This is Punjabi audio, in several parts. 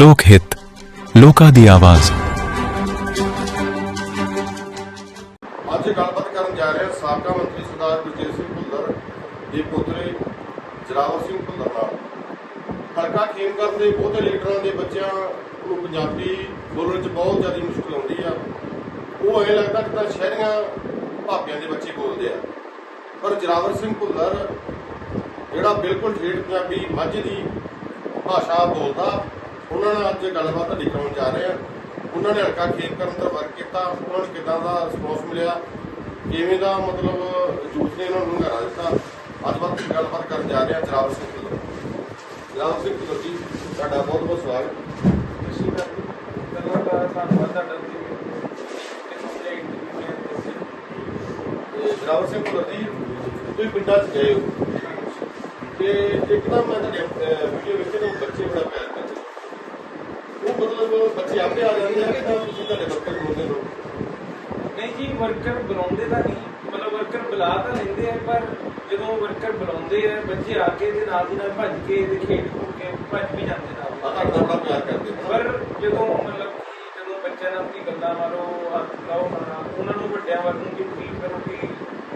ਲੋਕ ਹਿੱਤ, ਲੋਕਾਂ ਦੀ ਆਵਾਜ਼। ਅੱਜ ਗੱਲਬਾਤ ਕਰਨ ਜਾ ਰਹੇ ਹਾਂ ਸਾਬਕਾ ਮੰਤਰੀ ਸਰਦਾਰ ਗੁਰਜੀਤ ਸਿੰਘ ਭੁੱਲਰ ਦੇ ਪੁੱਤਰੇ ਜਰਾਵਰ ਸਿੰਘ ਭੁੱਲਰ ਨਾਲ। ਹਲਕਾ ਖੇਮਕਰ ਦੇ ਬਹੁਤੇ ਲੀਡਰਾਂ ਦੇ ਬੱਚਿਆਂ ਨੂੰ ਪੰਜਾਬੀ ਬੋਲਣ 'ਚ ਬਹੁਤ ਜ਼ਿਆਦਾ ਮੁਸ਼ਕਲ ਆਉਂਦੀ ਆ। ਉਹ ਐ ਲੱਗਦਾ ਕਿ ਤਾਂ ਸ਼ਹਿਰੀਆਂ ਭਾਪਿਆਂ ਦੇ ਬੱਚੇ ਬੋਲਦੇ ਆ। ਪਰ ਜਰਾਵਰ ਸਿੰਘ ਭੁੱਲਰ ਜਿਹੜਾ ਬਿਲਕੁਲ ਠੇਠ ਪੰਜਾਬੀ ਮੱਝ ਦੀ ਭਾਸ਼ਾ ਬੋਲਦਾ ਉਹਨਾਂ ਨਾਲ ਅੱਜ ਗੱਲਬਾਤ ਤੁਹਾਡੀ ਕਰਾਉਣ ਜਾ ਰਹੇ ਆ। ਉਹਨਾਂ ਨੇ ਹਲਕਾ ਖੇਤ ਕਰਨ ਦਾ ਵਰਕ ਕੀਤਾ ਉਹਨਾਂ ਨੂੰ ਕਿੱਦਾਂ ਦਾ ਰਿਸਪੌਂਸ ਮਿਲਿਆ? ਕਿਵੇਂ ਦਾ ਮਤਲਬ ਜੂਸ ਨੇ ਉਹਨਾਂ ਨੂੰ ਹੰਗਾਰਾ ਦਿੱਤਾ? ਅੱਜ ਬਾਤ ਗੱਲਬਾਤ ਕਰਨ ਜਾ ਰਹੇ ਆ ਜਰਾਵਰ ਸਿੰਘ ਭੁੱਲਰ ਜਰਾਵਰ ਸਿੰਘ ਜੀ ਤੁਹਾਡਾ ਬਹੁਤ ਬਹੁਤ ਸਵਾਗਤ। ਤੁਸੀਂ ਪਹਿਲਾਂ ਤਾਂ ਧੰਨਵਾਦ ਤੁਹਾਡਾ ਜੀ ਜਰਾਵਰ ਸਿੰਘ ਜੀ ਤੁਸੀਂ ਪਿੰਡਾਂ 'ਚ ਗਏ ਹੋ। ਤੇ ਇੱਕਦਮ ਮੈਂ ਤੁਹਾਡੇ ਵੀਡੀਓ ਵਿੱਚ ਨਾ ਬੱਚੇ ਬੜਾ ਪਿਆਰ ਕਰਦੇ ਉਹ ਮਤਲਬ ਬੱਚੇ ਆਪੇ ਆ ਜਾਂਦੇ ਆ ਕਿ ਤਾਂ ਤੁਸੀਂ ਤੁਹਾਡੇ ਵਰਕਰ ਹੁੰਦੇ ਹੋ। ਨਹੀਂ ਜੀ ਵਰਕਰ ਬੁਲਾਉਂਦੇ ਤਾਂ ਨਹੀਂ। ਮਤਲਬ ਵਰਕਰ ਬੁਲਾ ਤਾਂ ਲੈਂਦੇ ਆ ਪਰ ਜਦੋਂ ਵਰਕਰ ਬੁਲਾਉਂਦੇ ਆ ਬੱਚੇ ਆ ਕੇ ਦੇ ਨਾਲ ਦੀ ਨਾਲ ਭੱਜ ਕੇ ਤੇ ਖੇਡ ਖੂਡ ਕੇ ਭੱਜ ਵੀ ਜਾਂਦੇ ਨਾਲ। ਤੁਹਾਡਾ ਬੜਾ ਪਿਆਰ ਕਰਦੇ ਨੇ। ਪਰ ਜਦੋਂ ਮਤਲਬ ਕਿ ਜਦੋਂ ਬੱਚਿਆਂ ਨਾਲ ਆਪਣੀ ਗੱਲਾਂ ਮਾਰੋ ਹੱਥ ਲਾਓ ਨਾ ਉਹਨਾਂ ਨੂੰ ਵੱਡਿਆਂ ਵੱਲ ਨੂੰ ਵੀ ਫੀਲ ਕਰੋ ਕਿ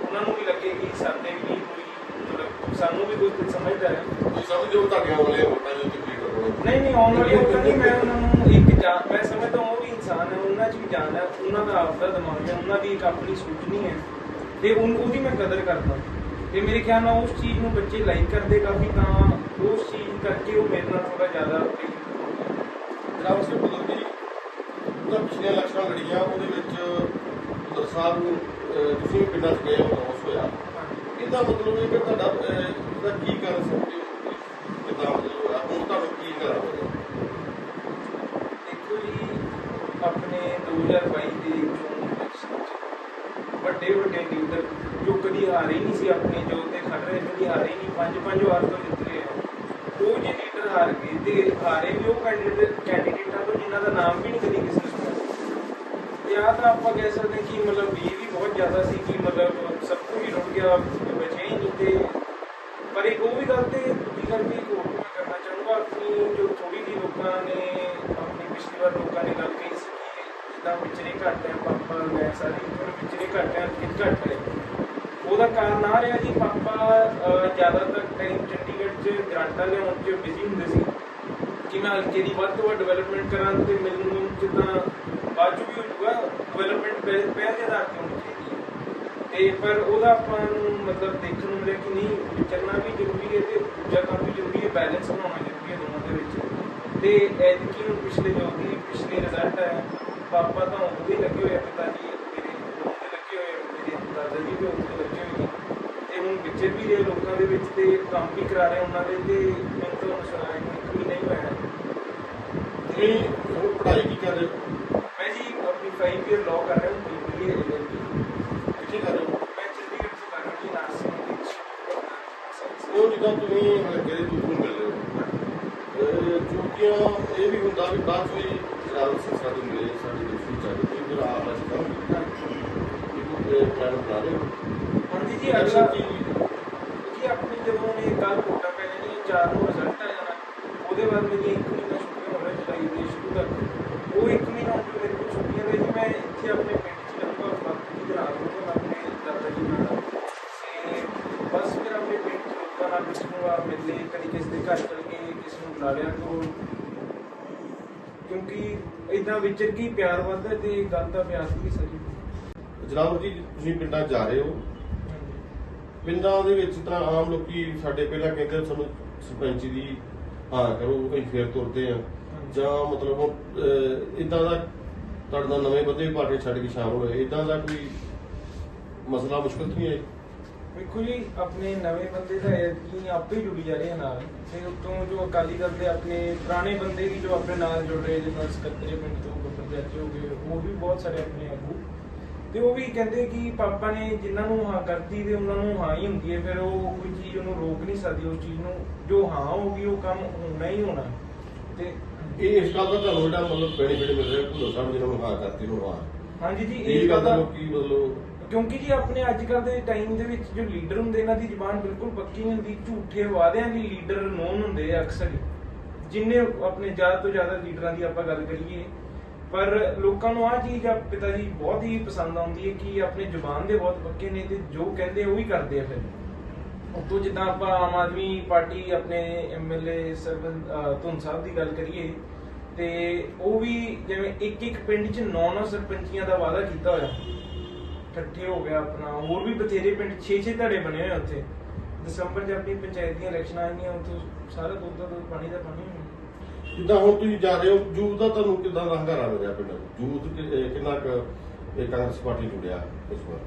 ਉਹਨਾਂ ਨੂੰ ਵੀ ਲੱਗੇ ਕਿ ਸਾਡੇ ਵੀ ਕੋਈ ਮਤਲਬ ਸਾਨੂੰ ਵੀ ਕੋਈ ਸਮਝਦਾ ਹੈ। ਤੁਸੀਂ ਸਮਝੋ ਤੁਹਾਡੀਆਂ ਵਾਲੇ ਵੋਟਾਂ ਜੋ ਤੁਸੀਂ ਕਰੋ ਨਹੀਂ ਨਹੀਂ ਆਉਣ ਵਾਲੀ ਉਹ ਨਹੀਂ ਮੈਂ ਉਹਨਾਂ ਨੂੰ ਇੱਕ ਜਾਨ ਮੈਂ ਸਮਝਦਾ ਉਹ ਵੀ ਇਨਸਾਨ ਹੈ ਉਹਨਾਂ 'ਚ ਵੀ ਜਾਨ ਹੈ ਉਹਨਾਂ ਦਾ ਆਪਦਾ ਦਿਮਾਗ ਹੈ ਉਹਨਾਂ ਦੀ ਇੱਕ ਆਪਣੀ ਸੋਚਣੀ ਹੈ ਤੇ ਉਨ- ਉਹਦੀ ਮੈਂ ਕਦਰ ਕਰਦਾ। ਤੇ ਮੇਰੇ ਖਿਆਲ ਨਾਲ ਉਸ ਚੀਜ਼ ਨੂੰ ਬੱਚੇ ਲਾਈਕ ਕਰਦੇ ਕਾਫੀ ਤਾਂ ਉਸ ਚੀਜ਼ ਕਰਕੇ ਉਹ ਮੇਰੇ ਨਾਲ ਥੋੜਾ ਜ਼ਿਆਦਾ ਜਨਾਬ ਸਿੰਘ ਜੀ ਉਹਦਾ ਪਿਛਲੇ ਇਲੈਕਸ਼ਨਾਂ ਲੜੀਆਂ ਉਹਦੇ ਵਿੱਚ ਸਾਹਿਬ ਨੂੰ ਤੁਸੀਂ ਵੀ ਪਿੰਡਾਂ 'ਚ ਗਏ ਹੋ ਹੋਇਆ। ਇਹਦਾ ਮਤਲਬ ਇਹ ਕਿ ਤੁਹਾਡਾ ਇਹਦਾ ਕੀ ਕਰ ਸਕਦੇ ਹੋ? ਕਿਦਾਂ ਮਤਲਬ ਹੋਇਆ ਹੁਣ ਤੁਹਾਨੂੰ ਕੀ ਕਰਾਂ ਹੋਇਆ ਦੇਖੋ ਜੀ ਆਪਣੇ 2022 ਦੇ ਚੋਣ election ਵੱਡੇ ਵੱਡੇ ਲੀਡਰ ਜੋ ਕਦੀ ਹਾਰੇ ਨਹੀਂ ਸੀ ਆਪਣੇ, ਜੋ ਤੇ ਖੜ ਰਹੇ, ਕਦੀ ਹਾਰੇ ਨਹੀਂ, ਪੰਜ ਪੰਜ ਵਾਰ ਤੋਂ ਜਿੱਤ ਰਹੇ ਆ। ਉਹ ਜੇ ਲੀਡਰ ਹਾਰ ਗਏ ਤੇ ਹਾਰੇ ਵੀ ਉਹ ਕੈਂਡੀਡੇਟ ਕੈਂਡੀਡੇਟਾਂ ਤੋਂ ਜਿਨ੍ਹਾਂ ਦਾ ਨਾਮ ਵੀ ਨਹੀਂ ਕਦੀ ਕਿਸੇ ਨੇ ਸੁਣਿਆ ਤੇ ਆ ਤਾਂ ਆਪਾਂ ਕਹਿ ਸਕਦੇ ਕਿ ਮਤਲਬ ਇਹ ਵੀ ਬਹੁਤ ਜ਼ਿਆਦਾ ਸੀ ਕਿ ਮਤਲਬ ਸਭ ਕੁਝ ਹੀ ਰੁੜ ਗਿਆ ਬਚੇ ਹੀ ਨਹੀਂ ਤੇ ਪਰ ਇੱਕ ਉਹ ਵੀ ਗੱਲ ਤੇ ਦੂਜੀ ਗੱਲ ਵੀ ਇੱਕ ਹੋਰ ਮੈਂ ਕਰਨਾ ਚਾਹੂੰਗਾ ਕਿ ਜੋ ਥੋੜੀ ਜਿਹੀ ਲੋਕਾਂ ਨੇ, ਆਪਣੀ ਪਿਛਲੀ ਵਾਰ ਲੋਕਾਂ ਨੇ ਗੱਲ ਕਹੀ ਜਿੱਦਾਂ ਵਿਚਰੇ ਘੱਟ ਹੈ ਪਾਪਾ ਮੈਂ ਸਾਰੀ ਉਮਰ ਵਿਚਰੇ ਘੱਟ ਹੈ ਕਿ ਘੱਟ ਹੈ ਉਹਦਾ ਕਾਰਨ ਆ ਰਿਹਾ ਜੀ ਪਾਪਾ ਜ਼ਿਆਦਾਤਰ ਟਾਈਮ ਚੰਡੀਗੜ੍ਹ 'ਚ ਗ੍ਰਾਂਟਾਂ ਲਿਆਉਣ 'ਚ ਬਿਜ਼ੀ ਹੁੰਦੇ ਸੀ। ਕਿ ਮੈਂ ਹਲਕੇ ਦੀ ਵੱਧ ਤੋਂ ਵੱਧ ਡਿਵੈਲਪਮੈਂਟ ਕਰਾਂ ਤੇ ਮੈਨੂੰ ਜਿੱਦਾਂ ਬਾਅਦ 'ਚ ਵੀ ਹੋ ਡਿਵੈਲਪਮੈਂਟ ਪਹਿਲ ਦੇ ਆਧਾਰ ਤੇ ਹੋਣੀ ਚਾਹੀਦੀ ਹੈ। ਤੇ ਪਰ ਉਹਦਾ ਆਪਾਂ ਨੂੰ ਮਤਲਬ ਦੇਖਣ ਨੂੰ ਮਿਲਿਆ ਕਿ ਨਹੀਂ, ਵਿਚਰਨਾ ਵੀ ਜ਼ਰੂਰੀ ਹੈ ਤੇ ਦੂਜਾ ਕੰਮ ਵੀ ਜ਼ਰੂਰੀ ਹੈ ਬੈਲੈਂਸ ਬਣਾਉਣਾ ਜ਼ਰੂਰੀ ਹੈ ਦੋਵਾਂ ਦੇ ਵਿੱਚ। ਤੇ ਐਤਕੀ ਨੂੰ ਪਿਛਲੇ ਜੋ ਵੀ ਪਿਛਲੇ ਰਿਜ਼ਲਟ ਆਇਆ ਪਾਪਾ ਤਾਂ ਉਹਦੇ ਲੱਗੇ ਹੋਏ ਆ ਪਿਤਾ ਜੀ ਮੇਰੇ ਉਹਦੇ ਲੱਗੇ ਹੋਏ ਆ, ਮੇਰੇ ਦਾਦਾ ਜੀ ਵੀ ਉਹਦੇ ਲੱਗੇ ਹੋਏ ਨੇ ਤੇ ਹੁਣ ਵਿਚਰ ਵੀ ਰਹੇ ਲੋਕਾਂ ਦੇ ਵਿੱਚ ਤੇ ਕੰਮ ਵੀ ਕਰਾ ਰਹੇ ਉਹਨਾਂ ਦੇ ਤੇ ਮੈਨੂੰ ਤਾਂ ਸੁਣਾਇਆ ਕਿ ਇੱਕ ਵੀ ਨਹੀਂ ਹੋਇਆ। ਤੁਸੀਂ ਹੁਣ ਪੜ੍ਹਾਈ ਕੀ ਕਰ ਰਹੇ ਹੋ? ਮੈਂ ਜੀ ਆਪਣੀ 5 ਇਅਰ ਲਾਅ ਕਰ ਰਿਹਾ ਹਾਂ ਬੀਬੀਏ ਐਲਐਲਬੀ ਕਿੱਥੇ ਕਰ ਰਹੇ ਹੋ? ਮੈਂ ਚੰਡੀਗੜ੍ਹ ਤੋਂ ਕਰ ਰਿਹਾ ਜੀ ਨਰਸਿੰਗ ਵਿੱਚ। ਉਹ ਜਿੱਦਾਂ ਤੁਸੀਂ ਹਲਕੇ ਦੇ ਦੂਰ ਨੂੰ ਮਿਲ ਰਹੇ ਹੋ ਅਹ, ਇਹ ਵੀ ਹੁੰਦਾ ਵੀ ਬਾਅਦ 'ਚ ਸਿੰਘ ਸਾਡੇ ਮਿਲੇ ਸਾਡੇ ਦੂਸਰੀ ਚਾਹੀਦੀ ਫਿਰ ਆਪ ਅਸੀਂ ਕਰਾਂਗੇ ਇਹ ਪਲਾਨ ਬਣਾ ਰਹੇ ਹਾਂਜੀ ਜੀ ਅਗਲਾ ਕੀ ਜੀ। ਆਪਣੀ ਜਦੋਂ ਨੇ ਕੱਲ ਵੋਟਾਂ ਪੈ ਜਾਣੀਆਂ ਚਾਰ ਨੂੰ ਰਿਜ਼ਲਟ ਆ ਜਾਣਾ ਉਹਦੇ ਬਾਅਦ ਮੇਰੀ ਇੱਕ ਮਹੀਨਾ ਛੁੱਟੀਆਂ ਹੋ ਰਹੀਆਂ ਜੁਲਾਈ ਦੇ ਸ਼ੁਰੂ ਤੱਕ ਉਹ ਇੱਕ ਮਹੀਨਾ ਹੁਣ ਮੇਰੇ ਕੋਲ ਛੁੱਟੀਆਂ ਦੇ ਜੀ ਮੈਂ ਇੱਥੇ ਆਪਣੇ ਪਿੰਡ 'ਚ ਰਹੂੰਗਾ ਬਾਕੀ ਦੀ ਰਾਤ ਨੂੰ ਮੈਂ ਆਪਣੇ ਦਾਦਾ ਜੀ ਨਾਲ ਤੇ ਬਸ ਫਿਰ ਆਪਣੇ ਪਿੰਡ 'ਚ ਲੋਕਾਂ ਨਾਲ ਮਿਲੂੰਗਾ ਮਿਲਨੇ ਕਦੀ ਕਿਸੇ ਦੇ ਘਰ ਚਲ ਕੇ ਕਿਸੇ ਨੂੰ ਬੁਲਾ ਲਿਆ ਤੋਂ ਕਿਉਂਕਿ ਇਦਾਂ ਵਿਚਰ ਕੀ ਪਿਆਰ ਵੱਧਦਾ ਤੇ ਗੱਲ ਦਾ ਪਿਆਰ ਵੀ ਸਹੀ ਜਨਾਬ ਜੀ, ਤੁਸੀਂ ਪਿੰਡਾਂ ਜਾ ਰਹੇ ਹੋ। ਪਿੰਡਾਂ ਦੇ ਵਿੱਚ ਤਾਂ ਆਮ ਲੋਕੀ ਸਾਡੇ ਪਹਿਲਾਂ ਕਹਿੰਦੇ ਸਾਨੂੰ, ਸਰਪੰਚੀ ਦੀ ਹਾਂ, ਕਰੋ ਅਸੀਂ ਫੇਰ ਤੁਰਦੇ ਆ। ਜਾਂ ਮਤਲਬ ਇਦਾਂ ਦਾ ਤੁਹਾਡੇ ਨਾਲ ਨਵੇਂ ਬੰਦੇ ਪਾਰਟੀ ਛੱਡ ਕੇ ਸ਼ਾਮਲ ਹੋਏ। ਇਦਾਂ ਦਾ ਕੋਈ ਮਸਲਾ ਮੁਸ਼ਕਲ ਨਹੀਂ ਆਈ ਵੇਖੋ ਜੀ ਆਪਣੇ ਨਵੇਂ ਬੰਦੇ ਤਾਂ ਇਹ ਕਿ ਆਪੇ ਜੁੜੀ ਜਾ ਰਹੇ ਆ ਨਾਲ। ਤੇ ਉਤੋਂ ਜੋ ਅਕਾਲੀ ਦਲ ਦੇ ਆਪਣੇ ਪੁਰਾਣੇ ਬੰਦੇ ਵੀ ਜੋ ਆਪਣੇ ਨਾਲ ਜੁੜ ਰਹੇ ਜਿਵੇਂ ਸਕੱਤਰੇ ਪਿੰਡ ਤੋਂ ਜਾਚੇ ਹੋ ਗਏ ਉਹ ਵੀ ਬਹੁਤ ਸਾਰੇ ਆਪਣੇ ਆਗੂ। ਤੇ ਉਹ ਵੀ ਕਹਿੰਦੇ ਕਿ ਪਾਪਾ ਨੇ ਜਿਨ੍ਹਾਂ ਨੂੰ ਹਾਂ ਕਰਤੀ ਤੇ ਉਹਨਾਂ ਨੂੰ ਹਾਂ ਹੀ ਹੁੰਦੀ ਹੈ ਫਿਰ ਉਹ ਕੋਈ ਚੀਜ਼ ਉਹਨੂੰ ਰੋਕ ਨਹੀਂ ਸਕਦੀ ਉਸ ਚੀਜ਼ ਨੂੰ ਜੋ ਹਾਂ ਹੋਗੀ ਉਹ ਕੰਮ ਹੋਣਾ ਹੀ ਹੋਣਾ। ਤੇ ਇਹ ਇਸ ਗੱਲ ਦਾ ਤੁਹਾਨੂੰ ਜਿਹੜਾ ਮਤਲਬ ਬੈਨੀਫਿਟ ਮਿਲ ਰਿਹਾ ਭੁੱਲਰ ਸਾਹਿਬ ਜਿਹਨਾਂ ਨੂੰ ਹਾਂ ਕਰਤੀ ਨੂੰ ਹਾਂ। ਹਾਂਜੀ ਜੀ ਇਹ ਗੱਲ ਦਾ ਲੋਕੀ ਮਤਲਬ ਕਿਉਂਕਿ ਜੀ ਆਪਣੇ ਅੱਜ ਕੱਲ ਦੇ ਟਾਈਮ ਦੇ ਵਿੱਚ ਜੋ ਲੀਡਰ ਹੁੰਦੇ, ਇਹਨਾਂ ਦੀ ਜ਼ੁਬਾਨ ਬਿਲਕੁਲ ਪੱਕੀ ਨਹੀਂ ਹੁੰਦੀ, ਝੂਠੇ ਵਾਅਦਿਆਂ ਦੀ ਲੀਡਰ ਨੋਨ ਹੁੰਦੇ ਆ ਅਕਸਰ ਜਿੰਨੇ ਆਪਣੇ ਜ਼ਿਆਦਾ ਤੋਂ ਜ਼ਿਆਦਾ ਲੀਡਰਾਂ ਦੀ ਆਪਾਂ ਗੱਲ ਕਰੀਏ, ਪਰ ਲੋਕਾਂ ਨੂੰ ਆਹ ਚੀਜ਼ ਆ ਪਿਤਾ ਜੀ ਬਹੁਤ ਹੀ ਪਸੰਦ ਆਉਂਦੀ ਹੈ ਕਿ ਆਪਣੇ ਜ਼ੁਬਾਨ ਦੇ ਬਹੁਤ ਪੱਕੇ ਨੇ ਤੇ ਜੋ ਕਹਿੰਦੇ ਉਹ ਹੀ ਕਰਦੇ ਆ ਫਿਰ। ਉਤੋਂ ਜਿੱਦਾਂ ਆਪਾਂ ਆਮ ਆਦਮੀ ਪਾਰਟੀ ਆਪਣੇ ਐਮਐਲਏ ਸਰਵਨ ਧੁੰਨ ਸਾਹਿਬ ਦੀ ਗੱਲ ਕਰੀਏ, ਤੇ ਉਹ ਵੀ ਜਿਵੇਂ ਇੱਕ ਇੱਕ ਪਿੰਡ 'ਚ ਨੌ ਨੌ ਸਰਪੰਚੀਆਂ ਦਾ ਵਾਅਦਾ ਕੀਤਾ ਹੋਇਆ। ਇਕੱਠੇ ਹੋ ਗਿਆ ਆਪਣਾ ਹੋਰ ਵੀ ਬਥੇਰੇ ਪਿੰਡ 6-6 ਧੜੇ ਬਣੇ ਹੋਏ ਆ ਉੱਥੇ। ਦਸੰਬਰ 'ਚ ਆਪਣੀ ਪੰਚਾਇਤ ਦੀਆਂ ਇਲੈਕਸ਼ਨਾਂ ਆਈਆਂ ਉੱਥੋਂ ਸਾਰਾ ਦੁੱਧ ਦਾ ਦੁੱਧ ਪਾਣੀ ਦਾ ਪਾਣੀ ਹੋਣਾ ਜਿੱਦਾਂ ਹੁਣ ਤੁਸੀਂ ਜਾ ਰਹੇ ਹੋ ਯੂਥ ਦਾ ਤੁਹਾਨੂੰ ਕਿੱਦਾਂ ਦਾ ਹੰਗਾਰਾ ਮਿਲਿਆ ਪਿੰਡ? ਯੂਥ ਕਿੰਨਾ ਕੁ ਇਹ ਕਾਂਗਰਸ ਪਾਰਟੀ ਜੁੜਿਆ ਇਸ ਵਾਰ?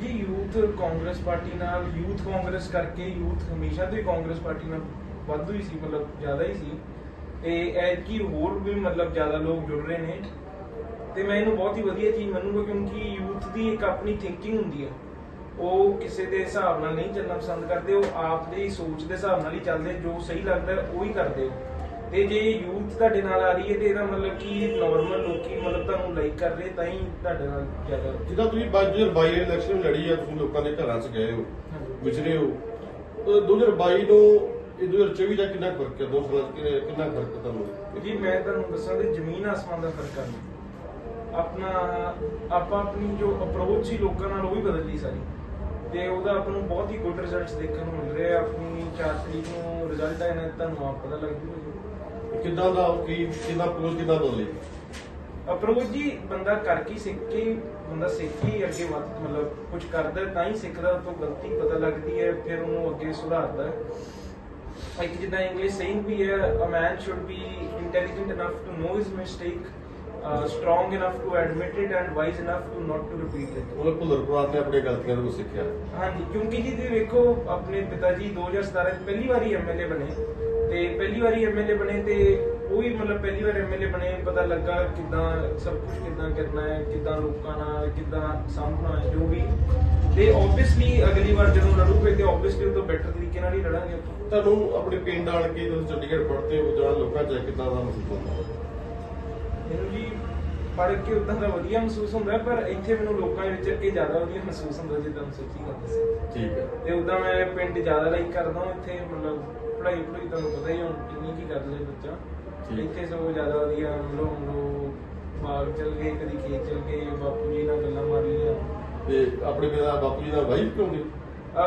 ਜੀ ਯੂਥ ਕਾਂਗਰਸ ਪਾਰਟੀ ਨਾਲ ਯੂਥ ਕਾਂਗਰਸ ਕਰਕੇ ਯੂਥ ਹਮੇਸ਼ਾ ਤੋਂ ਹੀ ਕਾਂਗਰਸ ਪਾਰਟੀ ਨਾਲ ਵਾਧੂ ਹੀ ਸੀ ਮਤਲਬ ਜ਼ਿਆਦਾ ਹੀ ਸੀ। ਤੇ ਐਤਕੀ ਹੋਰ ਵੀ ਮਤਲਬ ਜ਼ਿਆਦਾ ਲੋਕ ਜੁੜ ਰਹੇ ਨੇ। ਤੇ ਮੈਂ ਇਹਨੂੰ ਬਹੁਤ ਹੀ ਵਧੀਆ ਚੀਜ਼ ਮੰਨੂਗਾ ਕਿਉਂਕਿ ਯੂਥ ਦੀ ਇੱਕ ਆਪਣੀ ਥਿੰਕਿੰਗ ਹੁੰਦੀ ਹੈ ਉਹ ਕਿਸੇ ਦੇ ਹਿਸਾਬ ਨਾਲ ਨਹੀਂ ਚੱਲਣਾ ਪਸੰਦ ਕਰਦੇ ਉਹ ਆਪ ਦੀ ਸੋਚ ਦੇ ਹਿਸਾਬ ਨਾਲ ਹੀ ਚੱਲਦੇ ਜੋ ਸਹੀ ਲੱਗਦਾ ਹੈ, ਉਹ ਹੀ ਕਰਦੇ ਹੋ ਤੇ ਜੇ ਯੂਥ ਤੁਹਾਡੇ ਨਾਲ ਆ ਰਹੀ ਹੈ ਤੇ ਇਹਦਾ ਮਤਲਬ ਕਿ ਨਾਰਮਲ ਲੋਕੀ ਮਤਲਬ ਤੁਹਾਨੂੰ ਲਾਈਕ ਕਰ ਰਹੇ ਤਾਂ ਹੀ ਤੁਹਾਡੇ ਨਾਲ ਜ਼ਿਆਦਾ। ਜਿੱਦਾਂ ਤੁਸੀਂ 2022 ਇਲੈਕਸ਼ਨ ਲੜੀ ਆ ਤੁਸੀਂ ਲੋਕਾਂ ਦੇ ਘਰਾਂ 'ਚ ਗਏ ਹੋ ਵਿਚਰੇ ਹੋ ਤਾਂ 2022 ਨੂੰ ਇਹ 2024 ਦਾ ਕਿੰਨਾ ਫ਼ਰਕ ਹੈ ਦੋ ਸਾਲਾਂ 'ਚ ਕਿ- ਕਿੰਨਾ ਫ਼ਰਕ ਤੁਹਾਨੂੰ? ਜੀ ਮੈਂ ਤੁਹਾਨੂੰ ਦੱਸਾਂ ਕਿ ਜ਼ਮੀਨ ਆਸਮਾਨ ਦਾ ਫ਼ਰਕ ਆ। ਆਪਣਾ ਆਪਾਂ ਆਪਣੀ ਜੋ ਅਪਰੋਚ ਸੀ ਲੋਕਾਂ ਨਾਲ ਉਹ ਵੀ ਬਦਲ ਲਈ ਸਾਰੀ। ਤੇ ਉਹਦਾ ਆਪਾਂ ਨੂੰ ਬਹੁਤ ਹੀ ਗੁੱਡ ਰਿਜ਼ਲਟਸ ਦੇਖਣ ਨੂੰ ਮਿਲ ਰਹੇ ਆ। ਆਪਣੀ 4 ਤਰੀਕ ਨੂੰ ਰਿਜ਼ਲਟ ਆਇਆ ਨਾ ਤੁਹਾਨੂੰ ਆਪ ਪਤਾ ਲੱਗ ਜੂਗਾ ਕਿੱਦਾਂ ਦਾ ਕੀ ਕਿੰਨਾ ਅਪਰੋਚ ਕਿੱਦਾਂ ਬਦਲੀ? ਅਪਰੋਚ ਜੀ ਬੰਦਾ ਕਰ ਕੀ ਸਿੱਖ ਕੇ ਬੰਦਾ ਸਿੱਖ ਹੀ ਅੱਗੇ ਵੱਧ ਮਤਲਬ ਕੁਝ ਕਰਦਾ ਤਾਂ ਹੀ ਸਿੱਖਦਾ ਤੋਂ ਗਲਤੀ ਪਤਾ ਲੱਗਦੀ ਹੈ ਫਿਰ ਉਹਨੂੰ ਅੱਗੇ ਸੁਧਾਰਦਾ ਹੈ। ਇੱਕ ਜਿੱਦਾਂ ਇੰਗਲਿਸ਼ ਸੇਇੰਗ ਵੀ ਹੈ a man should be intelligent enough to know his mistake strong enough to admit it and wise enough to not to repeat it ਉਹ ਭੁੱਲਰ ਪਰਿਵਾਰ ਨੇ ਆਪਣੀਆਂ ਗਲਤੀਆਂ ਤੋਂ ਸਿੱਖਿਆ। ਹਾਂਜੀ ਕਿਉਂਕਿ ਜੀ ਤੁਸੀਂ ਵੇਖੋ ਆਪਣੇ ਪਿਤਾ ਜੀ 2017 ਚ ਪਹਿਲੀ ਵਾਰੀ ਐਮਐਲਏ ਬਣੇ ਤੇ ਪਹਿਲੀ ਵਾਰੀ ਐਮਐਲਏ ਬਣੇ ਤੇ ਉਹ ਵੀ ਮਤਲਬ ਪਹਿਲੀ ਵਾਰ ਐਮਐਲਏ ਬਣੇ ਪਤਾ ਲੱਗਾ ਕਿਦਾਂ ਸਭ ਕੁਝ ਕਿਦਾਂ ਕਰਨਾ ਹੈ ਕਿਦਾਂ ਲੋਕਾਂ ਨਾਲ ਕਿਦਾਂ ਹੈ ਜੋ ਵੀ। ਤੇ ਆਬਵੀਅਸਲੀ ਅਗਲੀ ਵਾਰ ਜਦੋਂ ਲੜੂਗੇ ਤੇ ਆਬਵੀਅਸਲੀ ਉਹ ਤੋਂ ਬੈਟਰ ਤਰੀਕੇ ਨਾਲ ਹੀ ਲੜਾਂਗੇ ਤੁਹਾਨੂੰ ਆਪਣੇ ਪਿੰਡ ਆਣ ਕੇ ਤੁਸੀਂ ਚੰਡੀਗੜ੍ਹ ਪੜ੍ਹਦੇ ਹੋ ਜਾਂ ਲੋਕਾਂ 'ਚ ਕਿੱਦਾਂ ਦਾ ਮਹਿਸੂਸ ਹੁੰਦਾ? ਮੈਨੂੰ ਜੀ ਪੜ੍ਹ ਕੇ ਉਦਾਂ ਦਾ ਵਧੀਆ ਮਹਿਸੂਸ ਹੁੰਦਾ ਪਰ ਇੱਥੇ ਮੈਨੂੰ ਲੋਕਾਂ ਵਿੱਚ ਅੱਗੇ ਜ਼ਿਆਦਾ ਵਧੀਆ ਮਹਿਸੂਸ ਹੁੰਦਾ ਜਿੱਦਾਂ ਸੱਚੀ ਗੱਲ ਦੱਸਾਂ। ਠੀਕ ਹੈ। ਤੇ ਉਦਾਂ ਮੈਂ ਪਿੰਡ ਜ਼ਿਆਦਾ ਲਾਈਕ ਕਰਦਾ ਇੱਥੇ ਮਤਲਬ ਪੜ੍ਹਾਈ ਪੜ੍ਹਾਈ ਤੁਹਾਨੂੰ ਪਤਾ ਹੀ ਹੁਣ ਕਿੰਨੀ ਕੀ ਕਰ ਲੇ ਬੱਚਾ। ਇੱਥੇ ਸਭ ਜ਼ਿਆਦਾ ਵਧੀਆ ਹੁਣ ਲੋਕ ਬਾਗ ਚਲ ਗਏ ਕਦੀ ਖੇਤ ਚਲ ਗਏ ਬਾਪੂ ਜੀ ਨਾਲ ਗੱਲਾਂ ਮਾਰ ਲਈਆਂ ਤੇ ਆਪਣੇ ਪਿਤਾ ਬਾਪੂ ਜੀ ਨਾਲ ਵਾਈਫ ਕਿਉਂ ਨਹੀਂ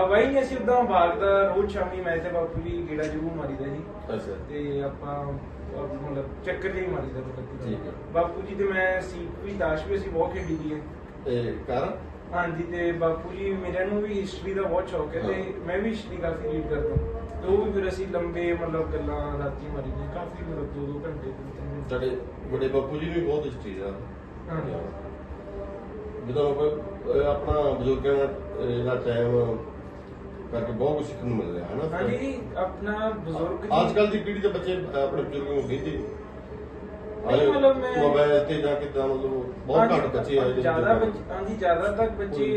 ਨਹੀਂ ਅਸੀਂ ਉਦਾਂ ਬਾਗ ਦਾ ਰੋਜ਼ ਸ਼ਾਮੀ ਮੈਂ ਤੇ ਬਾਪੂ ਜੀ ਗੇੜਾ ਜ਼ਰੂਰ ਮਾਰੀਦਾ ਜੀ। ਅੱਛਾ। ਤੇ ਆਪਾਂ ਮਤਲਬ ਚੱਕਰ ਜਿਹੀ ਮਾਰੀਦਾ ਬਕਤੀ ਠੀਕ ਹੈ। ਬਾਪੂ ਜੀ ਤੇ ਮੈਂ ਸੀਪ ਵੀ ਦਾਸ਼ ਵੀ ਅਸੀਂ ਬਹੁਤ ਖੇਡੀ ਦੀ ਹੈ ਤੇ ਘਰ ਹਾਂਜੀ ਤੇ ਬਾਪੂ ਜੀ ਮੇਰੇ ਨੂੰ ਵੀ ਹਿਸਟਰੀ ਦਾ ਬਹੁਤ ਸ਼ੌਕ ਹੈ ਤੇ। ਮੈਂ ਵੀ ਹਿਸਟਰੀ ਕਾਫੀ ਰੀਡ ਕਰਦਾ ਤੇ ਉਹ ਵੀ ਫਿਰ ਅਸੀਂ ਲੰਬੇ ਮਤਲਬ ਗੱਲਾਂ ਰਾਤੀ ਮਾਰੀ ਦੀਆਂ ਕਾਫੀ ਮਤਲਬ ਦੋ ਦੋ ਘੰਟੇ। ਸਾਡੇ ਵੱਡੇ ਬਾਪੂ ਜੀ ਨੂੰ ਵੀ ਬਹੁਤ ਹਿਸਟਰੀ ਆ ਹਾਂਜੀ ਜਦੋਂ ਆਪਾਂ, ਆਪਣਾ ਬਜ਼ੁਰਗਾਂ ਦਾ ਟਾਈਮ ਕਰਕੇ ਬਹੁਤ ਕੁਝ ਸਿੱਖਣ ਨੂੰ ਮਿਲ ਰਿਹਾ ਹੈ ਨਾ ਹਾਂਜੀ ਆਪਣਾ ਬਜ਼ੁਰਗ ਜੀ। ਅੱਜ ਕੱਲ ਦੀ ਪੀੜ੍ਹੀ ਦੇ ਬੱਚੇ ਆਪਣੇ ਬਜ਼ੁਰਗਾਂ ਨੂੰ ਕਹਿੰਦੇ ਨਹੀਂ, ਮਤਲਬ ਮੈਂ- ਮੋਬਾਈਲ ਤੇ ਜਾਂ ਕਿਦਾਂ ਮਤਲਬ ਬਹੁਤ ਘੱਟ ਬੱਚੇ ਆ ਜਿਹੜੇ ਜ਼ਿਆਦਾ ਹਾਂਜੀ ਜ਼ਿਆਦਾ ਤੱਕ ਬੱਚੇ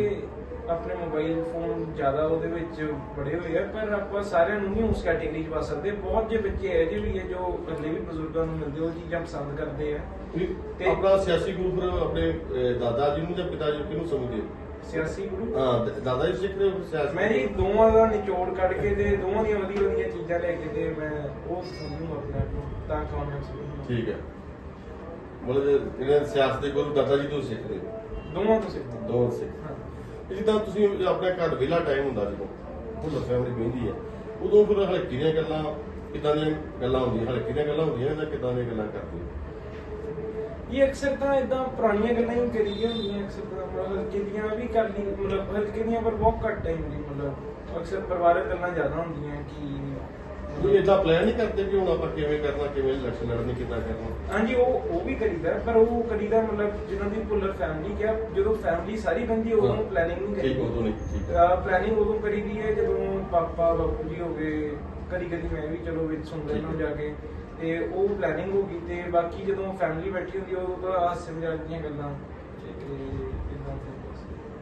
ਆਪਣੇ ਮੋਬਾਈਲ ਫੋਨ ਜ਼ਿਆਦਾ ਉਹਦੇ ਵਿੱਚ ਬੜੇ ਹੋਏ ਆ ਪਰ ਆਪਾਂ ਸਾਰਿਆਂ ਨੂੰ ਨਹੀਂ ਉਸ ਕੈਟੇਗਰੀ 'ਚ ਪਾ ਸਕਦੇ ਬਹੁਤ ਜੇ ਬੱਚੇ ਇਹੋ ਜਿਹੇ ਵੀ ਹੈ ਜੋ ਅਗਲੇ ਵੀ ਬਜ਼ੁਰਗਾਂ ਨੂੰ ਮਿਲਦੇ ਉਹ ਚੀਜ਼ਾਂ ਪਸੰਦ ਕਰਦੇ ਆ। ਤੇ- ਆਪਣਾ ਸਿਆਸੀ ਗੁਰੂ ਫਿਰ ਆਪਣੇ ਦਾਦਾ ਜੀ ਨੂੰ ਜਾਂ ਪਿਤਾ ਜੀ ਨੂੰ ਕਿਹਨੂੰ ਸਮਝਦੇ ਹੋ? ਸਿਆਸੀ ਗੁਰੂ? ਹਾਂ ਦਾਦਾ ਜੀ ਸਿੱਖਦੇ ਹੋ ਸਿਆਸੀ ਮੈਂ ਜੀ ਦੋਵਾਂ ਦਾ ਨਿਚੋੜ ਕੱਢ ਕੇ ਤੇ ਦੋਵਾਂ ਦੀਆਂ ਵਧੀਆ ਵਧੀਆ ਚੀਜ਼ਾਂ ਲੈ ਕੇ ਤੇ ਮੈਂ ਉਹ ਸਮਝੂ ਆਪਣੇ ਤਾਂ ਕੌਨਫੀਡੈਂਸ ਠੀਕ ਹੈ। ਮਤਲਬ ਜੇ ਜਿਹੜੇ ਸਿਆਸਤ ਦੇ ਗੁਰੂ ਦਾਦਾ ਜੀ ਤੋਂ ਸਿੱਖਦੇ ਹੋ? ਦੋਵਾਂ ਤੋਂ ਸਿੱਖਦਾ। ਦੋ ਸਿੱਖ ਹਾਂ। ਜਿੱਦਾਂ ਤੁਸੀਂ ਆਪਣੇ ਘਰ ਵਿਹਲਾ ਟਾਈਮ ਹੁੰਦਾ ਜਦੋਂ ਭੁੱਲਰ ਫੈਮਿਲੀ ਬਹਿੰਦੀ ਹੈ, ਉਦੋਂ ਫਿਰ ਹਲਕੀ ਦੀਆਂ ਗੱਲਾਂ, ਕਿੱਦਾਂ ਦੀਆਂ ਗੱਲਾਂ ਹੁੰਦੀਆਂ, ਹਲਕੀ ਦੀਆਂ ਗੱਲਾਂ ਹੁੰਦੀਆਂ ਜਾਂ ਕਿੱਦਾਂ ਦੀਆਂ ਗੱਲਾਂ ਕਰਦੇ ਹੋ? ਇਹ ਅਕਸਰ ਤਾਂ ਇਦਾਂ ਪੁਰਾਣੀਆਂ ਗੱਲਾਂ ਹੀ ਕਰੀਆਂ ਹੁੰਦੀਆਂ, ਅਕਸਰ ਤਾਂ ਮਤਲਬ ਹਲਕੇ ਦੀਆਂ ਵੀ ਕਰ ਲਈ, ਮਤਲਬ ਹਲਕੇ ਦੀਆਂ ਪਰ ਬਹੁਤ ਘੱਟ ਟਾਈਮ ਦੀ, ਮਤਲਬ ਅਕਸਰ ਪਰਿਵਾਰਕ ਗੱਲਾਂ ਜ਼ਿਆਦਾ ਹੁੰਦੀਆਂ ਕਿ ਕੋਈ ਏਦਾਂ ਪਲਾਨ ਨਹੀਂ ਕਰਦੇ ਕਿ ਹੁਣ ਆਪਾਂ ਕਿਵੇਂ ਕਰਨਾ ਕਿਵੇਂ ਇਲੈਕਸ਼ਨ ਲੜਨੀ ਕਿੱਦਾਂ ਕਰਨਾ? ਹਾਂਜੀ ਉਹ ਉਹ ਵੀ ਕਰੀਦਾ ਪਰ ਉਹ ਕਰੀਦਾ ਮਤਲਬ ਜਿਨ੍ਹਾਂ ਦੀ ਭੁੱਲਰ ਫੈਮਿਲੀ ਕਿਹਾ ਜਦੋਂ ਫੈਮਿਲੀ ਸਾਰੀ ਬੰਦੀ ਉਦੋਂ ਹਾਂ। ਪਲੈਨਿੰਗ ਨਹੀਂ ਠੀਕ ਉਦੋਂ ਨਹੀਂ ਠੀਕ। ਹੈ ਪਲੈਨਿੰਗ ਉਦੋਂ ਕਰੀਦੀ ਹੈ ਜਦੋਂ ਪਾਪਾ ਬਾਪੂ ਜੀ ਹੋ ਗਏ ਕਦੀ ਕਦੀ ਮੈਂ ਵੀ ਚਲੋ ਵਿੱਚ ਸੁਣਦਾ ਇਹਨਾਂ ਨੂੰ ਜਾ ਕੇ। ਤੇ ਉਹ ਪਲੈਨਿੰਗ ਹੋ ਗਈ ਤੇ ਬਾਕੀ ਜਦੋਂ ਫੈਮਿਲੀ ਬੈਠੀ ਹੁੰਦੀ ਹੈ, ਉਦੋਂ ਤਾਂ ਹਾਸੇ ਮਜ਼ਾਕ ਦੀਆਂ ਗੱਲਾਂ। ਤੇ ਇਦਾਂ।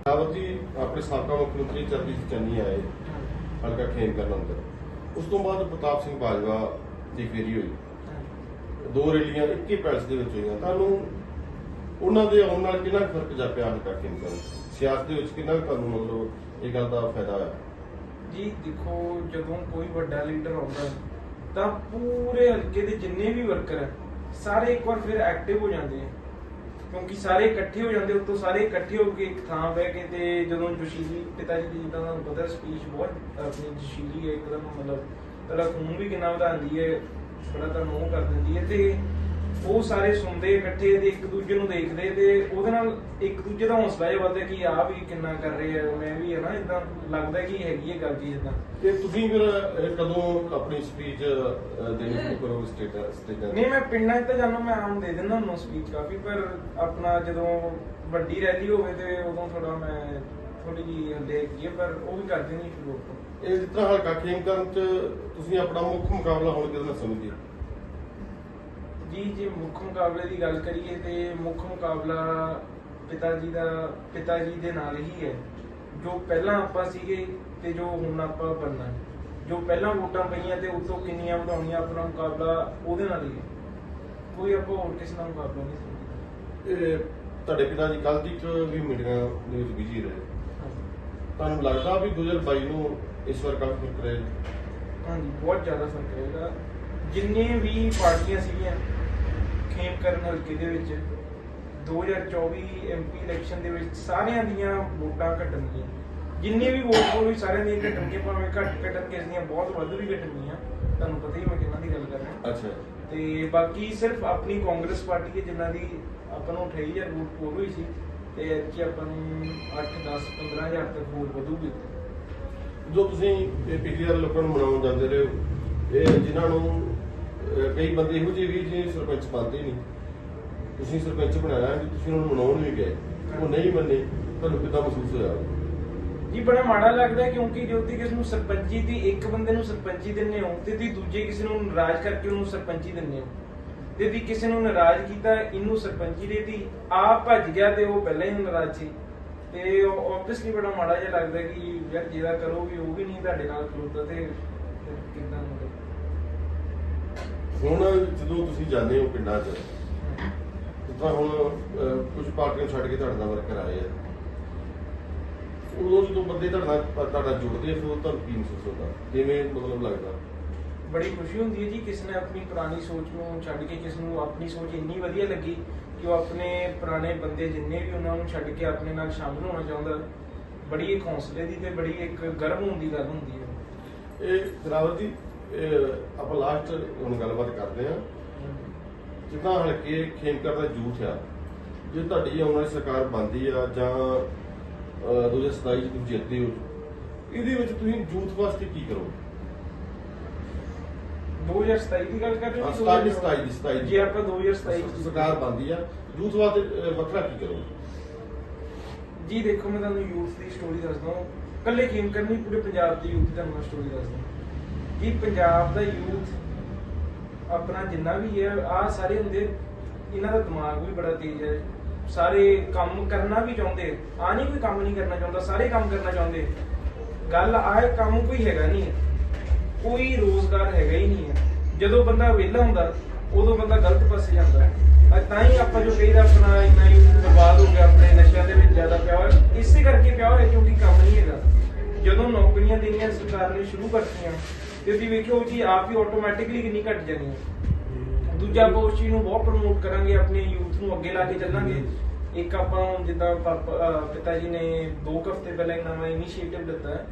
ਰਾਵਤ ਜੀ ਆਪਣੇ ਸਾਬਕਾ ਮੁੱਖ ਮੰਤਰੀ ਚਰਨਜੀਤ ਚੰਨੀ ਆਏ ਹਲਕਾ ਖੇਮ ਕਰਨ ਅੰਦਰ। ਉਸ ਤੋਂ ਬਾਅਦ ਪ੍ਰਤਾਪ ਸਿੰਘ ਬਾਜਵਾ ਦੀ ਫੇਰੀ ਹੋਈ। ਦੋ ਰੈਲੀਆਂ ਇੱਕ ਪੈਲਸ ਦੇ ਵਿੱਚ ਹੋਈਆਂ। ਤੁਹਾਨੂੰ ਉਹਨਾਂ ਦੇ ਆਉਣ ਨਾਲ ਕਿੰਨਾ ਫ਼ਰਕ ਜਾਪਿਆ ਹਲਕਾ ਖੇਮ ਕਰਨ ਸਿਆਸਤ ਦੇ ਵਿੱਚ ਕਿੰਨਾ ਤੁਹਾਨੂੰ ਮਤਲਬ ਇਹ ਗੱਲ ਦਾ ਫਾਇਦਾ ਹੋਇਆ? ਜੀ ਦੇਖੋ ਜਦੋਂ ਕੋਈ ਵੱਡਾ ਲੀਡਰ ਆਉਂਦਾ ਤਾਂ ਪੂਰੇ ਹਲਕੇ ਦੇ ਜਿੰਨੇ ਵੀ ਵਰਕਰ ਹੈ ਸਾਰੇ ਇੱਕ ਵਾਰ ਫਿਰ ਐਕਟਿਵ ਹੋ ਜਾਂਦੇ ਆ। ਕਿਉਂਕਿ ਸਾਰੇ ਇਕੱਠੇ ਹੋ ਜਾਂਦੇ, ਉੱਤੋਂ ਸਾਰੇ ਇਕੱਠੇ ਹੋ ਕੇ ਇੱਕ ਥਾਂ ਬਹਿ ਕੇ ਤੇ ਜਦੋਂ ਜੋਸ਼ੀਲੀ ਪਿਤਾ ਜੀ ਦੀ ਜਿੱਦਾਂ ਤੁਹਾਨੂੰ ਪਤਾ ਸਪੀਚ ਬਹੁਤ, ਆਪਣੀ ਜੋਸ਼ੀਲੀ ਹੈ, ਇੱਕਦਮ ਮਤਲਬ ਤੁਹਾਡਾ ਖੂਨ ਵੀ ਕਿੰਨਾ ਵਧਾਉਂਦੀ ਹੈ, ਬੜਾ ਤੁਹਾਨੂੰ ਉਹ ਕਰ ਦਿੰਦੀ ਹੈ ਤੇ ਉਹ ਸਾਰੇ ਸੁਣਦੇ ਇਕੱਠੇ ਤੇ ਇੱਕ ਦੂਜੇ ਨੂੰ ਦੇਖਦੇ ਤੇ ਉਹਦੇ ਨਾਲ ਇੱਕ ਦੂਜੇ ਦਾ ਹੌਸਲਾ ਜਿਹਾ ਵੱਧਦਾ ਕਿ ਆ ਵੀ ਕਿੰਨਾ ਕਰ ਰਹੇ ਆ ਮੈਂ ਵੀ ਹੈ ਨਾ ਇਦਾਂ ਲੱਗਦਾ ਕਿ ਹੈਗੀ ਹੈ ਗੱਲ ਜੀ ਇਦਾਂ ਤੇ ਤੁਸੀਂ ਫਿਰ ਇਹ ਕਦੋਂ ਆਪਣੀ ਸਪੀਚ ਦੇਣੀ ਸ਼ੁਰੂ ਕਰੋਗੇ ਸਟੇਟ ਸਟੇਟ ਨਹੀਂ ਮੈਂ ਪਿੰਡਾਂ 'ਚ ਤਾਂ ਜਾਣਾ ਮੈਂ ਆਮ ਦੇ ਦਿੰਦਾ ਹੁੰਦਾ ਸਪੀਚ ਕਾਫੀ ਪਰ ਆਪਣਾ ਜਦੋਂ ਵੱਡੀ ਰੈਲੀ ਹੋਵੇ ਤੇ ਉਦੋਂ ਥੋੜਾ ਮੈਂ ਥੋੜੀ ਜੀ ਹਲੇ ਕੀ ਹੈ ਪਰ ਉਹ ਵੀ ਕਰ ਦੇਣੀ ਸ਼ੁਰੂ ਆਪਾਂ। ਇਹ ਤਰ੍ਹਾਂ ਹਲਕਾ ਖੇਮਕਰਨ ਚ ਤੁਸੀਂ ਆਪਣਾ ਮੁੱਖ ਮੁਕਾਬਲਾ ਹੁਣ ਕਿਹਦੇ ਨਾਲ ਸਮਝਦੇ ਹੋ? ਜੀ ਜੇ ਮੁੱਖ ਮੁਕਾਬਲੇ ਦੀ ਗੱਲ ਕਰੀਏ ਤੇ ਮੁੱਖ ਮੁਕਾਬਲਾ ਪਿਤਾ ਜੀ ਦਾ ਪਿਤਾ ਜੀ ਦੇ ਨਾਲ ਹੀ ਹੈ। ਜੋ ਪਹਿਲਾਂ ਆਪਾਂ ਸੀਗੇ ਤੇ ਜੋ ਹੁਣ ਆਪਾਂ ਬਣਨਾ ਹੈ। ਜੋ ਪਹਿਲਾਂ ਵੋਟਾਂ ਪਈਆਂ ਤੇ ਉਤੋਂ ਕਿੰਨੀਆਂ ਵਧਾਉਣੀਆਂ ਆਪਣਾ ਮੁਕਾਬਲਾ ਉਹਦੇ ਨਾਲ ਹੀ ਹੈ। ਕੋਈ ਆਪਾਂ ਹੋਰ ਕਿਸੇ ਨਾਲ ਮੁਕਾਬਲਾ ਨਹੀਂ ਤੁਹਾਡੇ ਪਿਤਾ ਜੀ ਕੱਲ ਦੀ ਵੀ ਮੀਟਿੰਗਾਂ ਦੇ ਵਿੱਚ ਬਿਜ਼ੀ ਰਹੇ। ਤੁਹਾਨੂੰ ਲੱਗਦਾ ਵੀ 2022 ਨੂੰ ਇਸ ਵਾਰ ਕਾਫੀ ਫ਼ਰਕ ਹਾਂਜੀ ਬਹੁਤ ਜ਼ਿਆਦਾ ਫ਼ਰਕ ਰਹੇਗਾ ਜਿੰਨੇ ਵੀ ਪਾਰਟੀਆਂ ਸੀਗੀਆਂ ਖੇਮ ਕਰਨ ਹਲਕੇ ਦੇ ਵਿੱਚ 2024 ਐਮਪੀ ਇਲੈਕਸ਼ਨ ਦੇ ਵਿੱਚ ਸਾਰਿਆਂ ਦੀਆਂ ਵੋਟਾਂ ਘਟਣਗੀਆਂ। ਜਿੰਨੇ ਵੀ ਵੋਟ ਹੋਈ ਸਾਰਿਆਂ ਦੀਆਂ ਘਟਣਗੀਆਂ ਭਾਵੇਂ ਘੱਟ ਘਟਣ ਕਿਸੇ ਦੀਆਂ ਬਹੁਤ ਵੱਧ ਵੀ ਘਟਣਗੀਆਂ। ਤੁਹਾਨੂੰ ਪਤਾ ਹੀ ਮੈਂ ਕਿੰਨਾ ਦੀ ਗੱਲ ਕਰ ਰਿਹਾ। ਅੱਛਾ। ਤੇ ਬਾਕੀ ਸਿਰਫ ਆਪਣੀ ਕਾਂਗਰਸ ਪਾਰਟੀ ਹੈ ਜਿਨ੍ਹਾਂ ਦੀ ਆਪਾਂ ਨੂੰ 28000 ਵੋਟ ਪੋਲ ਹੋਈ ਸੀ ਤੇ ਐਤਕੀ ਆਪਾਂ ਨੂੰ 8 10 15000 ਤੱਕ ਵੋਟ ਵਧੂਗੀ। ਜੋ ਤੁਸੀਂ ਇਹ ਪਿਛਲੀ ਵਾਰ ਲੋਕਾਂ ਨੂੰ ਮਨਾਉਣ ਜਾਂਦੇ ਰਹੇ ਇਹ ਜਿਨ੍ਹਾਂ ਨੂੰ ਕਈ ਬੰਦੇ ਇਹੋ ਜਿਹੇ ਵੀ ਜੀ ਸਰਪੰਚ ਪਾਉਂਦੇ ਨਹੀਂ। ਤੁਸੀਂ ਸਰਪੰਚ ਬਣਾਇਆ ਜੀ ਤੁਸੀਂ ਉਹਨਾਂ ਨੂੰ ਮਨਾਉਣ ਵੀ ਗਏ। ਉਹ ਨਹੀਂ ਮੰਨੇ, ਤੁਹਾਨੂੰ ਕਿੱਦਾਂ ਮਹਿਸੂਸ ਹੋਇਆ? ਜੀ, ਬੜਾ ਮਾੜਾ ਲੱਗਦਾ ਕਿਉਂਕਿ ਜੋ ਤੁਸੀਂ ਕਿਸ ਨੂੰ ਸਰਪੰਚੀ ਦੀ, ਇੱਕ ਬੰਦੇ ਨੂੰ ਸਰਪੰਚੀ ਦਿੰਦੇ ਹੋ ਤੇ ਤੁਸੀਂ ਦੂਜੇ ਕਿਸੇ ਨੂੰ ਨਾਰਾਜ਼ ਕਰਕੇ ਉਹਨੂੰ ਸਰਪੰਚੀ ਦਿੰਦੇ ਹੋ। ਤੇ ਤੁਸੀਂ ਕਿਸੇ ਨੂੰ ਨਾਰਾਜ਼ ਕੀਤਾ, ਇਹਨੂੰ ਸਰਪੰਚੀ ਦੇਤੀ। ਆਪ ਭੱਜ ਗਿਆ ਤੇ ਉਹ ਪਹਿਲਾਂ ਹੀ ਨਾਰਾਜ਼ ਸੀ। ਤੇ ਆਬਵੀਅਸਲੀ ਬੜਾ ਮਾੜਾ ਜਿਹਾ ਲੱਗਦਾ ਕਿ ਯਾਰ ਜਿਹਦਾ ਕਰੋਗੇ ਉਹ ਵੀ ਨਹੀਂ ਤੁਹਾਡੇ ਨਾਲ ਖਲੋਤਾ ਤੇ ਫਿਰ ਹੁਣ ਜਦੋਂ ਤੁਸੀਂ ਜਾਂਦੇ ਹੋ ਪਿੰਡਾਂ 'ਚ ਤਾਂ ਹੁਣ ਕੁਝ ਪਾਰਟੀਆਂ ਛੱਡ ਕੇ ਤੁਹਾਡੇ ਨਾਲ ਵਰਕਰ ਆਏ ਆ। ਉਦੋਂ ਜਦੋਂ ਬੰਦੇ ਤੁਹਾਡੇ ਨਾਲ ਤੁਹਾਡਾ ਜੁੜਦੇ ਫਿਰ ਉਹ ਤੁਹਾਨੂੰ ਕੀ ਮਹਿਸੂਸ ਹੁੰਦਾ? ਕਿਵੇਂ ਮਤਲਬ ਲੱਗਦਾ? ਬੜੀ ਖੁਸ਼ੀ ਹੁੰਦੀ ਹੈ ਜੀ ਕਿਸ ਨੇ ਆਪਣੀ ਪੁਰਾਣੀ ਸੋਚ ਨੂੰ ਛੱਡ ਕੇ ਕਿਸ ਨੂੰ ਆਪਣੀ ਸੋਚ ਇੰਨੀ ਵਧੀਆ ਲੱਗੀ ਕਿ ਉਹ ਆਪਣੇ ਪੁਰਾਣੇ ਬੰਦੇ ਜਿੰਨੇ ਵੀ ਉਹਨਾਂ ਨੂੰ ਛੱਡ ਕੇ ਆਪਣੇ ਨਾਲ ਸ਼ਾਮਲ ਹੋਣਾ ਚਾਹੁੰਦਾ ਬੜੀ ਇੱਕ ਹੌਸਲੇ ਦੀ ਤੇ ਬੜੀ ਇੱਕ ਗਰਵ ਹੋਣ ਦੀ ਗੱਲ ਹੁੰਦੀ ਹੈ। ਇਹ ਦਰਾਵਰ ਜੀ ਇਹ ਆਪਾਂ ਲਾਸਟ ਹੁਣ ਗੱਲਬਾਤ ਕਰਦੇ ਆ ਜਿੱਦਾਂ ਹਲਕੇ ਖੇਮਕਰ ਦਾ ਜੂਥ ਆ। ਜੇ ਤੁਹਾਡੀ ਆਉਣ ਵਾਲੀ ਸਰਕਾਰ ਬਣਦੀ ਆ ਜਾਂ ਅਹ, 2027 ਚ ਤੁਸੀਂ ਜਿੱਤਦੇ ਹੋ ਇਹਦੇ ਵਿੱਚ ਤੁਸੀਂ ਜੂਥ ਵਾਸਤੇ ਕੀ ਕਰੋਗੇ? 2027 ਦੀ ਗੱਲ ਕਰ ਰਹੇ ਹਾਂ, ਹੋ 27 27 ਦੀ। 27 ਜੇ ਆਪਾਂ 2027 ਚ ਸਰਕਾਰ ਬਣਦੀ ਆ। ਯੂਥ ਵਾਸਤੇ ਵੱਖਰਾ ਕੀ ਕਰੋਗੇ? ਜੀ ਦੇਖੋ ਮੈਂ ਤੁਹਾਨੂੰ ਯੂਥ ਦੀ ਸਟੋਰੀ ਦੱਸਦਾ ਕੱਲੇ ਕਰਨੀ ਪੂਰੇ ਪੰਜਾਬ ਦੀ ਯੂਥ ਦੀ ਤੁਹਾਨੂੰ ਮੈਂ ਸਟੋਰੀ ਦੱਸਦਾ ਜੀ ਪੰਜਾਬ ਦਾ ਯੂਥ ਆਪਣਾ ਜਿੰਨਾ ਵੀ ਹੈ ਆ ਸਾਰੇ ਹੁੰਦੇ, ਇਹਨਾਂ ਦਾ ਦਿਮਾਗ ਵੀ ਬੜਾ ਤੇਜ਼ ਹੈ। ਸਾਰੇ ਕੰਮ ਕਰਨਾ ਵੀ ਚਾਹੁੰਦੇ ਆ ਨਹੀਂ ਕੋਈ ਕੰਮ ਨਹੀਂ ਕਰਨਾ ਚਾਹੁੰਦਾ, ਸਾਰੇ ਕੰਮ ਕਰਨਾ ਚਾਹੁੰਦੇ। ਗੱਲ ਆਏ ਕੰਮ ਕੋਈ ਹੈਗਾ ਨਹੀਂ ਕੋਈ ਰੋਜ਼ਗਾਰ ਹੈਗਾ ਹੀ ਨਹੀਂ ਹੈ। ਜਦੋਂ ਬੰਦਾ ਵਿਹਲਾ ਹੁੰਦਾ, ਉਦੋਂ ਬੰਦਾ ਗਲਤ ਪਾਸੇ ਜਾਂਦਾ। ਹੈ ਤਾਂ ਹੀ ਆਪਾਂ ਜੋ ਕਹੀਦਾ, ਆਪਣਾ ਇੰਨਾ ਹੀ ਬਰਬਾਦ ਹੋ ਗਿਆ, ਆਪਣੇ ਨਸ਼ਿਆਂ ਦੇ ਵਿੱਚ ਜ਼ਿਆਦਾ ਪਿਆ ਹੋਇਆ। ਇਸੇ ਕਰਕੇ ਪਿਆ ਹੋਇਆ ਕਿਉਂਕਿ ਕੰਮ ਨਹੀਂ ਹੈਗਾ। ਜਦੋਂ ਨੌਕਰੀਆਂ ਦੇਣੀਆਂ ਸਰਕਾਰ ਨੇ ਸ਼ੁਰੂ ਕਰਤੀਆਂ ਤੇ ਵੇਖਿਓ ਜੀ, ਆਪ ਹੀ ਆਟੋਮੈਟਿਕਲੀ ਕਿੰਨੀ ਘਟ ਜਾਣੀਆਂ ਦੂਜਾ ਆਪਾਂ ਉਸ ਚੀਜ਼ ਨੂੰ ਬਹੁਤ ਪ੍ਰਮੋਟ ਕਰਾਂਗੇ, ਆਪਣੇ ਯੂਥ ਨੂੰ ਅੱਗੇ ਲਾ ਕੇ ਚੱਲਾਂਗੇ। ਇੱਕ ਆਪਾਂ ਜਿੱਦਾਂ ਪਿਤਾ ਜੀ ਨੇ 2 ਹਫ਼ਤੇ ਪਹਿਲਾਂ ਇੱਕ ਨਵਾਂ ਇਨੀਸ਼ੀਏਟਿਵ ਲਿੱਤਾ ਹੈ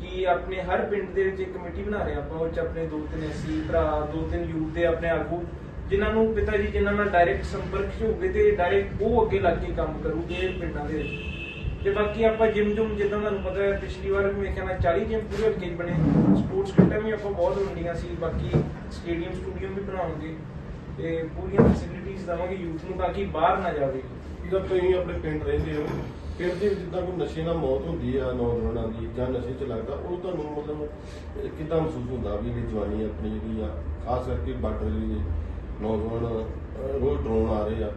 ਕਿ ਆਪਣੇ ਹਰ ਪਿੰਡ ਦੇ ਵਿੱਚ ਇੱਕ ਕਮੇਟੀ ਬਣਾ ਰਹੇ ਆਪਾਂ, ਉਹ ਚ ਆਪਣੇ ਦੋ ਤਿੰਨ ਐਸੀ ਭਰਾ, ਦੋ ਤਿੰਨ ਯੂਥ ਦੇ ਆਪਣੇ ਆਗੂ, ਜਿਨ੍ਹਾਂ ਨੂੰ ਪਿਤਾ ਜੀ, ਜਿਨ੍ਹਾਂ ਨਾਲ ਡਾਇਰੈਕਟ ਸੰਪਰਕ 'ਚ ਤੇ ਡਾਇਰੈਕਟ ਉਹ ਅੱਗੇ ਲੱਗ ਕੇ ਕੰਮ ਕਰੂਗੇ ਪਿੰਡਾਂ ਦੇ ਵਿੱਚ। ਤੇ ਬਾਕੀ ਆਪਾਂ ਜਿਮ ਜੁਮ ਜਿੱਦਾਂ ਤੁਹਾਨੂੰ ਪਤਾ ਹੈ ਪਿਛਲੀ ਵਾਰ ਵੀ ਮੈਂ ਕਹਿੰਦਾ 40 ਜਿਮ ਪੂਰੇ ਹਲਕੇ ਬਣੇ। ਸਪੋਰਟਸ ਕਿੱਟਾਂ ਵੀ ਆਪਾਂ ਬਹੁਤ ਵੰਡੀਆਂ ਸੀ ਬਾਕੀ ਸਟੇਡੀਅਮ ਸਟੂਡੀਅਮ ਵੀ ਬਣਾਉਂਗੇ ਤੇ ਪੂਰੀਆਂ ਫੈਸਿਲਿਟੀਆਂ ਦੇਵਾਂਗੇ ਯੂਥ ਨੂੰ ਤਾਂ ਕਿ ਬਾਹਰ ਨਾ ਜਾਵੇ। ਜਦੋਂ ਤੁਸੀਂ ਆਪਣੇ ਪਿੰਡ ਰਹਿੰਦੇ ਹੋ ਪਿੰਡ ਦੇ ਜਿੱਦਾਂ ਕੋਈ ਨਸ਼ੇ ਨਾਲ ਮੌਤ ਹੁੰਦੀ ਆ ਨੌਜਵਾਨਾਂ ਦੀ ਜਾਂ ਨਸ਼ੇ 'ਚ ਲੱਗਦਾ ਉਹ ਤੁਹਾਨੂੰ ਮਤਲਬ ਅਹ, ਕਿੱਦਾਂ ਮਹਿਸੂਸ ਹੁੰਦਾ ਵੀ ਇਹ ਜਵਾਨੀ ਆਪਣੀ ਜਿਹੜੀ ਆ ਖਾਸ ਕਰਕੇ ਬਾਰਡਰ ਜਿਹੜੀ ਨੌਜਵਾਨ ਰੋਜ਼ ਡਰੋਨ ਆ ਰਹੇ ਆ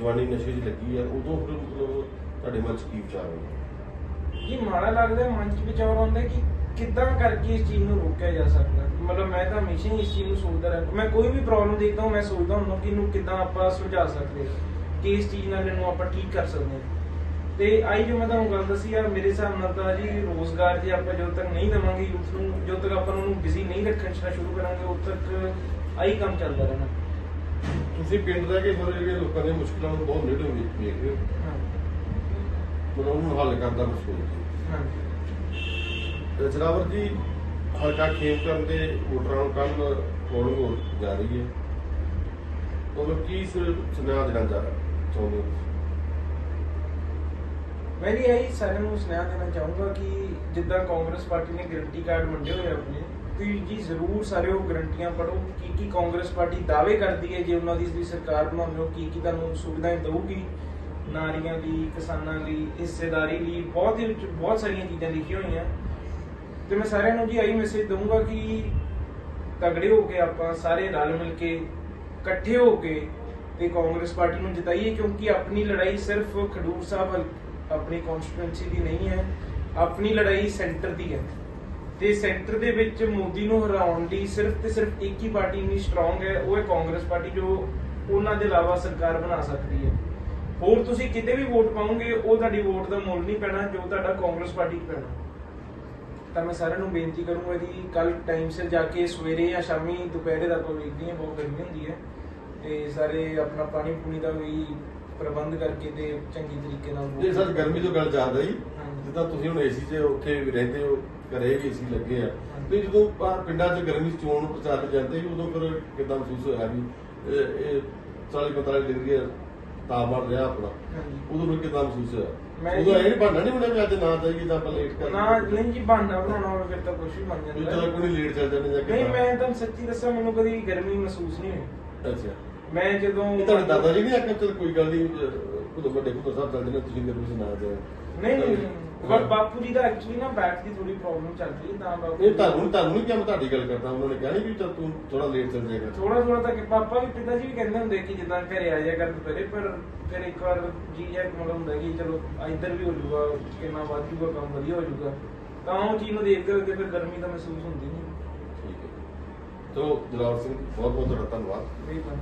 ਜਵਾਨੀ ਨਸ਼ੇ 'ਚ ਲੱਗੀ ਆ ਉਦੋਂ ਫਿਰ ਮਤਲਬ ਤੁਹਾਡੇ ਮਨ 'ਚ ਕੀ ਵਿਚਾਰ ਆਉਂਦਾ ਇਹ ਮਾੜਾ ਲੱਗਦਾ ਮਨ 'ਚ ਵਿਚਾਰ ਆਉਂਦਾ ਕਿ ਕਿੱਦਾਂ ਕਰਕੇ ਇਸ ਚੀਜ਼ ਨੂੰ ਰੋਕਿਆ ਜਾ ਸਕਦਾ ਮਤਲਬ ਮੈਂ ਤਾਂ ਹਮੇਸ਼ਾ ਹੀ ਇਸ ਚੀਜ਼ ਨੂੰ ਸੋਚਦਾ ਰਹਿੰਦਾ। ਮੈਂ ਕੋਈ ਵੀ ਪ੍ਰੋਬਲਮ ਦੇਖਦਾ ਹਾਂ ਮੈਂ ਸੋਚਦਾ ਹੁੰਦਾ ਕਿ ਇਹਨੂੰ ਕਿੱਦਾਂ ਆਪਾਂ ਸੁਲਝਾ ਸਕਦੇ ਹਾਂ ਕਿ ਇਸ ਚੀਜ਼ ਨਾਲ ਇਹਨੂੰ ਆਪਾਂ ਠੀਕ ਕਰ ਸਕਦੇ ਹਾਂ। ਤੇ ਆਈ ਜੋ ਮੈਂ ਤੁਹਾਨੂੰ ਗੱਲ ਦੱਸੀ ਆ ਮੇਰੇ ਹਿਸਾਬ ਨਾਲ ਤਾਂ ਜੀ ਰੋਜ਼ਗਾਰ ਜੇ ਆਪਾਂ ਜਦੋਂ ਤੱਕ ਨਹੀਂ ਦੇਵਾਂਗੇ ਯੂਥ ਨੂੰ ਜਦੋਂ ਤੱਕ ਆਪਾਂ ਉਹਨੂੰ ਬਿਜ਼ੀ ਨਹੀਂ ਰੱਖਣਾ ਸ਼ੁਰੂ ਕਰਾਂਗੇ ਉਦੋਂ ਤੱਕ ਆਹੀ ਕੰਮ ਚੱਲਦਾ ਰਹਿਣਾ। ਤੁਸੀਂ ਪਿੰਡ ਰਹਿ ਕੇ ਸਾਰੇ ਜਿਹੜੇ ਲੋਕਾਂ ਦੀਆਂ ਮੁਸ਼ਕਲਾਂ ਨੂੰ ਬਹੁਤ ਨੇੜੇ ਵੇਖ ਵੇਖ ਰਹੇ ਹੋ ਹਾਂ। ਮਤਲਬ ਉਹਨੂੰ ਹੱਲ ਕਰਦਾ ਮਸੂਲ ਜੀ ਹਾਂ। ਤੇ ਜਨਾਵਰ ਜੀ ਹਲਕਾ ਖੇਮਕਰਨ ਦੇ ਵੋਟਰਾਂ ਨੂੰ ਕੱਲ ਪੋਲਿੰਗ ਹੋ ਜਾ ਰਹੀ ਹੈ। ਉਹ ਲੋਕ ਕੀ ਸੁਨੇਹਾ ਦੇਣਾ ਚਾਹ ਚਾਹੁੰਦੇ ਹੋ ਮੈਂ ਵੀ ਇਹੀ ਸਾਰਿਆਂ ਨੂੰ ਸੁਨੇਹਾ ਦੇਣਾ ਚਾਹੂੰਗਾ ਕਿ ਜਿੱਦਾਂ ਕਾਂਗਰਸ ਪਾਰਟੀ ਨੇ ਗਰੰਟੀ ਕਾਰਡ ਵੰਡੇ ਹੋਏ ਆਪਣੇ ਤੁਸੀਂ ਜੀ ਜ਼ਰੂਰ ਸਾਰੇ ਉਹ ਗਰੰਟੀਆਂ ਪੜੋ ਕੀ ਕੀ ਕਾਂਗਰਸ ਪਾਰਟੀ ਦਾਅਵੇ ਕਰਦੀ ਹੈ ਜੇ ਉਹਨਾਂ ਦੀ ਸਰਕਾਰ ਬਣਾਉਂਦੇ ਹੋ ਕੀ ਕੀ ਤੁਹਾਨੂੰ ਸੁਵਿਧਾएं ਦਊਗੀ। ਨਾਰੀਆਂ ਲਈ ਕਿਸਾਨਾਂ ਲਈ ਹਿੱਸੇਦਾਰੀ ਲਈ ਬਹੁਤ ਹੀ ਵਿੱਚ ਬਹੁਤ ਸਾਰੀਆਂ ਚੀਜ਼ਾਂ ਲਿਖੀਆਂ ਹੋਈਆਂ। ਤੇ ਮੈਂ ਸਾਰਿਆਂ ਨੂੰ ਜੀ ਆਹੀ ਮੈਸੇਜ ਦਊਂਗਾ ਕਿ ਤਗੜੇ ਹੋ ਕੇ ਆਪਾਂ ਸਾਰੇ ਰਲ ਮਿਲ ਕੇ, ਇਕੱਠੇ ਹੋ ਕੇ ਤੇ ਕਾਂਗਰਸ ਪਾਰਟੀ ਨੂੰ ਜਿਤਾਈਏ, ਕਿਉਂਕਿ ਆਪਣੀ ਲੜਾਈ ਸਿਰਫ ਖਡੂਰ ਸਾਹਿਬ ਆਪਣੀ ਕਨਸਟੀਟੂਐਂਸੀ ਦੀ ਨਹੀਂ ਹੈ, ਆਪਣੀ ਲੜਾਈ ਸੈਂਟਰ ਦੀ ਹੈ। ਤੇ ਸੈਂਟਰ ਦੇ ਵਿੱਚ ਮੋਦੀ ਨੂੰ ਹਰਾਉਣ ਲਈ ਸਿਰਫ ਤੇ ਸਿਰਫ ਇੱਕ ਹੀ ਪਾਰਟੀ ਇੰਨੀ ਸਟਰੋਂਗ ਹੈ, ਉਹ ਹੈ ਕਾਂਗਰਸ ਪਾਰਟੀ, ਜੋ ਉਹਨਾਂ ਦੇ ਇਲਾਵਾ ਸਰਕਾਰ ਬਣਾ ਸਕਦੀ ਹੈ। ਹੋਰ ਤੁਸੀਂ ਕਿਤੇ ਵੀ ਵੋਟ ਪਾਉਂਗੇ ਉਹ ਤੁਹਾਡੀ ਵੋਟ ਦਾ ਮੁੱਲ ਨਹੀਂ ਪੈਣਾ ਜੋ ਤੁਹਾਡਾ ਕਾਂਗਰਸ ਪਾਰਟੀ 'ਚ ਪੈਣਾ। ਤਾਂ ਮੈਂ ਸਾਰਿਆਂ ਨੂੰ ਬੇਨਤੀ ਕਰੂੰਗਾ ਜੀ ਕੱਲ ਟਾਈਮ ਸਿਰ ਜਾ ਕੇ ਸਵੇਰੇ ਜਾਂ ਸ਼ਾਮੀ ਦੁਪਹਿਰੇ ਦਾ ਕੋਈ ਵੇਖਦੀ ਹੈ ਬਹੁਤ ਗਰਮੀ ਹੁੰਦੀ ਹੈ ਤੇ ਸਾਰੇ ਆਪਣਾ ਪਾਣੀ ਪੂਣੀ ਦਾ ਵੀ ਪ੍ਰਬੰਧ ਕਰਕੇ ਤੇ ਚੰਗੀ ਤਰੀਕੇ ਨਾਲ ਜੇ ਸੱਚ ਗਰਮੀ ਤੋਂ ਗੱਲ ਜ਼ਿਆਦਾ ਹੀ। ਜਿੱਦਾਂ ਤੁਸੀਂ ਹੁਣ ਏਸੀ 'ਚ ਉੱਥੇ ਵੀ ਰਹਿੰਦੇ ਹੋ ਘਰੇ ਵੀ ਏਸੀ ਲੱਗੇ ਆ। ਤੇ ਜਦੋਂ ਬਾਹਰ ਪਿੰਡਾਂ 'ਚ ਗਰਮੀ 'ਚ ਚੋਣ ਪ੍ਰਚਾਰ ਜਾਂਦੇ ਸੀ ਉਦੋਂ ਫਿਰ ਕਿਦਾਂ ਮਹਿਸੂਸ ਹੋਇਆ ਵੀ ਇਹ ਇਹ 40 45 ਡਿਗਰੀ ਤਾਪਮਾਨ ਰਿਹਾ ਆਪਣਾ। ਉਦੋਂ ਫਿਰ ਕਿਦਾਂ ਮਹਿਸੂਸ ਹੋਇਆ? ਮੈਂ ਉਦੋਂ ਇਹ ਨਹੀਂ ਬਹਾਨਾ ਨਹੀਂ ਬਣਿਆ ਵੀ ਅੱਜ ਨਾ ਜਾਈਏ ਤਾਂ ਆਪਾਂ ਲੇਟ ਕਰ ਨਾ ਨਹੀਂ ਜੀ ਬਹਾਨਾ ਬਣਾਉਣਾ ਹੋਵੇ ਫਿਰ ਤਾਂ ਕੁਝ ਵੀ ਬਣ ਜਾਂਦਾ ਚਲੋ ਕੋਈ ਲੇਟ ਚੱਲ ਜਾਂਦੇ ਜਾਂ ਨਹੀਂ ਕਿੱਦਾਂ। ਮੈਂ ਤੁਹਾਨੂੰ ਸੱਚੀ ਦੱਸਾਂ ਮੈਨੂੰ ਕਦੀ ਗਰਮੀ ਮਹਿਸੂਸ ਨਹੀਂ ਹੋਈ। ਅੱਛਾ। ਮੈਂ ਜਦੋਂ ਇਹ ਤੁਹਾਡੇ ਦਾਦਾ ਜੀ ਨਹੀਂ ਆਖਿਆ ਚਲ ਕੋਈ ਗੱਲ ਨਹੀਂ ਉਹ ਵੱਡੇ ਪੁੱਤਰ ਸਾਹਿਬ ਚੱਲ ਜਨੇ ਤੁਸੀਂ 'ਚ ਨਾ ਜਾਓ ਨਹੀਂ ਨਹੀਂ ਨਹੀਂ। ਪਰ ਬਾਪੂ ਜੀ ਦਾ ਐਕਚੁਅਲੀ ਨਾ ਬੈਕ ਦੀ ਥੋੜੀ ਪ੍ਰੋਬਲਮ ਚੱਲ ਰਹੀ ਤਾਂ ਬਾਪੂ ਇਹ ਤੁਹਾਨੂੰ ਤੁਹਾਨੂੰ ਕਿਹਾ ਮੈਂ ਤੁਹਾਡੀ ਗੱਲ ਕਰਦਾ ਉਹਨਾਂ ਨੇ ਕਿਹਾ ਨਹੀਂ ਵੀ ਚੱਲ ਤੂੰ ਥੋੜਾ ਲੇਟ ਚੱਲ ਜਾਏਗਾ। ਥੋੜਾ ਥੋੜਾ ਤਾਂ ਕਿ ਪਾਪਾ ਵੀ ਪਿਤਾ ਜੀ ਵੀ ਕਹਿੰਦੇ ਹੁੰਦੇ ਕਿ ਜਿੱਦਾਂ ਘਰੇ ਆ ਜਾਇਆ ਕਰ ਦੁਪਹਿਰੇ ਪਰ ਫਿਰ ਇੱਕ ਵਾਰ ਜੀ ਜਿਹਾ ਮਤਲਬ ਹੁੰਦਾ ਕਿ ਚਲੋ ਇੱਧਰ ਵੀ ਹੋ ਜਾਊਗਾ ਕਿੰਨਾ ਵੱਧ ਜਾਊਗਾ ਕੰਮ ਵਧੀਆ ਹੋ ਜਾਊਗਾ ਤਾਂ ਉਹ ਚੀਜ਼ ਨੂੰ ਦੇਖਦੇ ਹੋਏ ਫਿਰ ਗਰਮੀ ਤਾਂ ਮਹਿਸੂਸ ਹੁੰਦੀ ਨਹੀਂ ਠੀਕ ਹੈ। ਚਲੋ ਜਲਾਲ ਸਿੰਘ ਬਹੁਤ ਬਹੁਤ ਤੁਹਾਡਾ ਧੰਨਵਾਦ। ਨਹੀਂ ਤਾਂ